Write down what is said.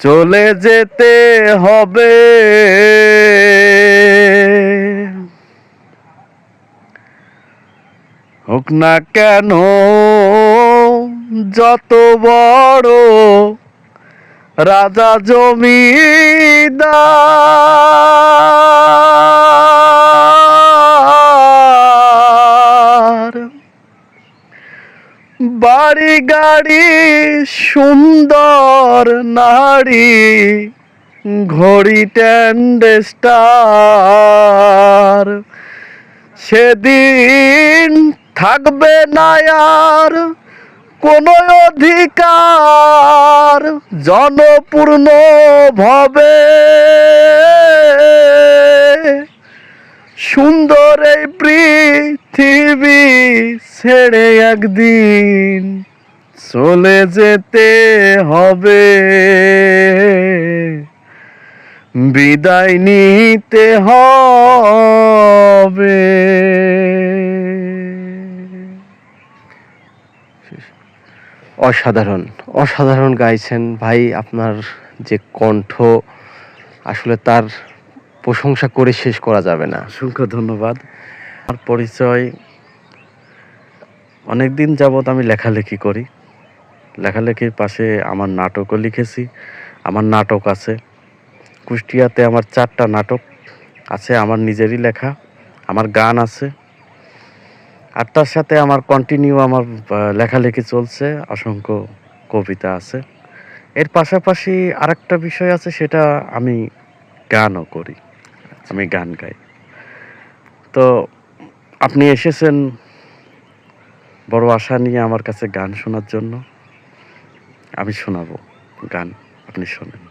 চলে যেতে হবে। হোক না কেন যত বড় রাজা জমিদার বাড়ি গাড়ি সুন্দর নারী ঘড়ি স্টার। সেদিন থাকবে না আর কোনো অধিকার জনপূর্ণ ভাবে। সুন্দর এই পৃথিবী ছেড়ে একদিন চলে যেতে হবে। বিদায় নিতে হবে। অসাধারণ অসাধারণ গাইছেন ভাই আপনার যে কণ্ঠ, আসলে তার প্রশংসা করে শেষ করা যাবে না। অসংখ্য ধন্যবাদ। আমার পরিচয় অনেক দিন যাবৎ আমি লেখালেখি করি। লেখালেখির পাশে আমার নাটকও লিখেছি, আমার নাটক আছে। কুষ্টিয়াতে আমার চারটা নাটক আছে, আমার নিজেরই লেখা, আমার গান আছে। আর তার সাথে আমার কন্টিনিউ আমার লেখালেখি চলছে, অসংখ্য কবিতা আছে। এর পাশাপাশি আরেকটা বিষয় আছে, সেটা আমি গানও করি। আমি গান গাই। তো আপনি এসেছেন বড় আশা নিয়ে আমার কাছে গান শোনার জন্য। আমি শোনাবো গান, আপনি শোনেন।